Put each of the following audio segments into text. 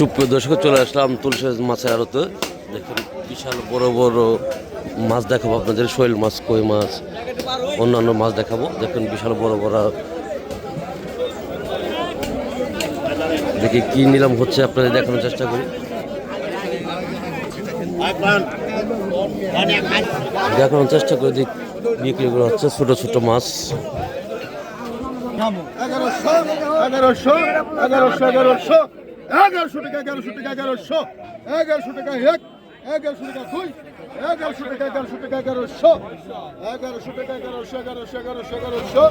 সুপ্রিয় দর্শক, চলে আসলাম তুলসী মাছের আড়তে। দেখুন, বিশাল বড় বড় মাছ দেখাবো আপনাদের, শৈল মাছ, কই মাছ, অন্যান্য মাছ দেখাবো। দেখুন, বিশাল বড় বড় দেখি কি নিলাম হচ্ছে, আপনাদের দেখানোর চেষ্টা করি। দেখানোর চেষ্টা করি দিক বিক্রি করা হচ্ছে ছোট ছোট মাছ। এগারোশো এগারোশো এগারোশো এগারোশো। এগারোশো টাকা এগারোশো টাকা এগারোশো। এগারোশো টাকা এক এগারোশো টাকা দুই এগারোশো টাকা এগারোশো টাকা এগারোশো। এগারোশো টাকা এগারোশো এগারোশো এগারোশো এগারোশো।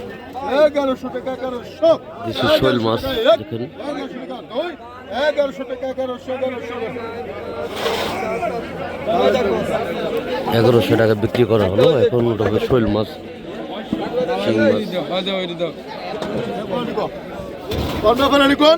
এগারোশো টাকা এগারোশো। এগারোশো টাকা দুই এগারোশো টাকা এগারোশো এগারোশো এগারোশো। টাকা বিক্রি করা হলো এখন হবে শৈল মাছ শিং মাছ। কোন?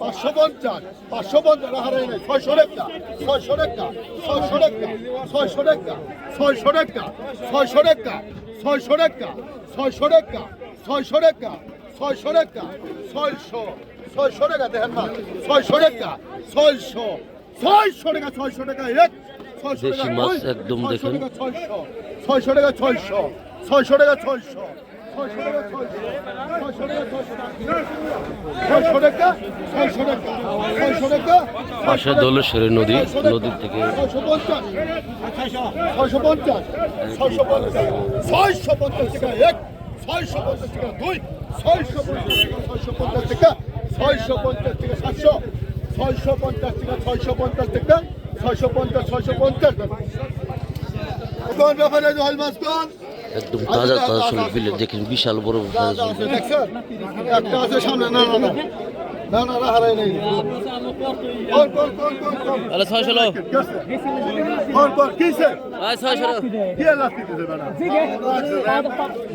পাঁচশো পঞ্চাশ পাঁচশো পঞ্চাশ হারাই নাই ছয়শো টাকা ছয়শো টাকা ছয়শো টাকা ছয়শো টাকা ছয়শো টাকা ছয়শো টাকা ছয়শো টাকা ছয়শো টাকা ছয়শো টাকা ছয়শো টাকা ছয়শো ছয়শো টাকা দেখেন না ছয়শো টাকা ছয়শো ছয়শো টাকা ছয়শো টাকা এক ছয়শো। টাকা ছয়শো ছয়শো টাকা ছয়শো ছয়শো টাকা ছয়শো পাশে সেরে নদী, নদীর থেকে ছয়শো পঞ্চাশ থেকে সাতশো ছয়শো পঞ্চাশ থেকে ছয়শো পঞ্চাশ থেকে ছয়শো পঞ্চাশ ছয়শো পঞ্চাশ কোন ব্যাপারে জল মাছ কোন একদম তাজা তাজা শোল ফেলে দেখেন বিশাল বড় তাজা শোল একটা আছে সামনে না না না না না হারাই নাই আরে ছয় ষোলো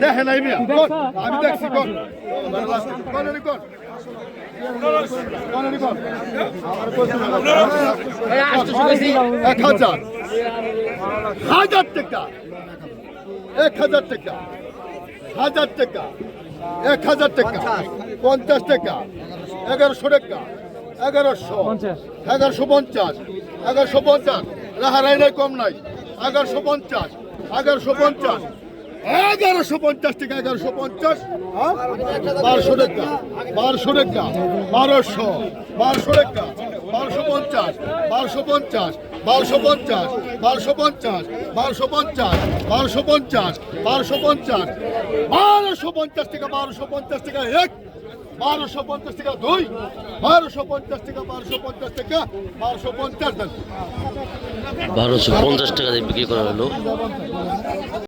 দেখে নাই আমি দেখছি হাজার টাকা এক হাজার টাকা। হাজার টাকা। এক হাজার টাকা। পঞ্চাশ। টাকা। এগারোশো টাকা। এগারোশো। এগারোশো পঞ্চাশ। এগারোশো পঞ্চাশ। রাহারাই নাই কম নাই। এগারোশো পঞ্চাশ। এগারোশো পঞ্চাশ। এগারোশো পঞ্চাশ টাকা এগারোশো পঞ্চাশ? বারোশো টাকা। বারোশো টাকা। বারোশো। বারোশো টাকা। বারোশো পঞ্চাশ। বারোশো পঞ্চাশ। বারোশো পঞ্চাশ বারোশো পঞ্চাশ বারোশো পঞ্চাশ বারোশো পঞ্চাশ বারোশো পঞ্চাশ বারোশো পঞ্চাশ টাকা বারোশো পঞ্চাশ টাকা এক, বারোশো পঞ্চাশ টাকা দুই, বারোশো পঞ্চাশ টাকা বারোশো পঞ্চাশ টাকা বারোশো পঞ্চাশ বারোশো পঞ্চাশ টাকা দিয়ে বিক্রি করা হলো।